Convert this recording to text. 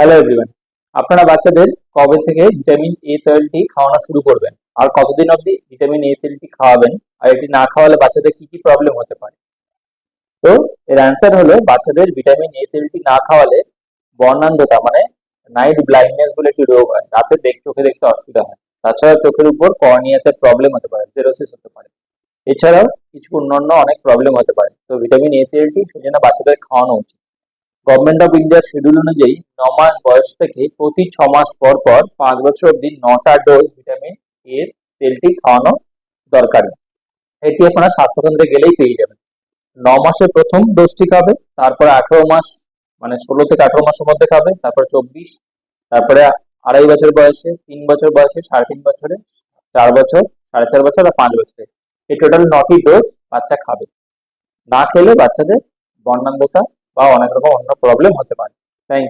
Hello everyone আপনারা বাচ্চাদের কবে থেকে ভিটামিন এ তেলটি খাওয়ানো শুরু করবেন? আর কতদিন অবধি ভিটামিন এ তেলটি খাওয়াবেন? আর এটি না খাওয়ালে বাচ্চাদের কি কি প্রবলেম হতে পারে? তো এর অ্যান্সার হলো বাচ্চাদের ভিটামিন এ তেলটি না খাওয়ালে বর্ণান্ধতা মানে নাইট ব্লাইন্ডনেস বলে একটি রোগ হয়। রাতে দেখ, চোখে দেখতে অসুবিধা হয়। তাছাড়া চোখের উপর কর্নিয়াতে প্রবলেম হতে পারে জেরোসিস হতে পারে। এছাড়াও কিছু অন্যান্য অনেক প্রবলেম হতে পারে। তো ভিটামিন এ তেলটি সেজন্য বাচ্চাদের খাওয়ানো উচিত। গভর্নমেন্ট অফ ইন্ডিয়ার শিডিউল অনুযায়ী ন মাস বয়স থেকে প্রতি ছ মাস পর পর পাঁচ বছর অবধি নটা ডোজ ভিটামিন এর তেলটি খাওয়ানো দরকারি। এটি আপনারা স্বাস্থ্যকেন্দ্রে গেলেই পেয়ে যাবেন। ন মাসে প্রথম ডোজটি খাবে, তারপরে আঠারো মাস মানে ষোলো থেকে আঠারো মাসের মধ্যে খাবে, তারপরে চব্বিশ, তারপরে আড়াই বছর বয়সে, তিন বছর বয়সে, সাড়ে তিন বছরে, চার বছর, সাড়ে চার বছর আর পাঁচ বছরে। এই টোটাল নটি ডোজ বাচ্চা খাবে। না খেলে বাচ্চাদের বর্ণান্ধতা বা অনেক রকম অন্য প্রবলেম হতে পারে।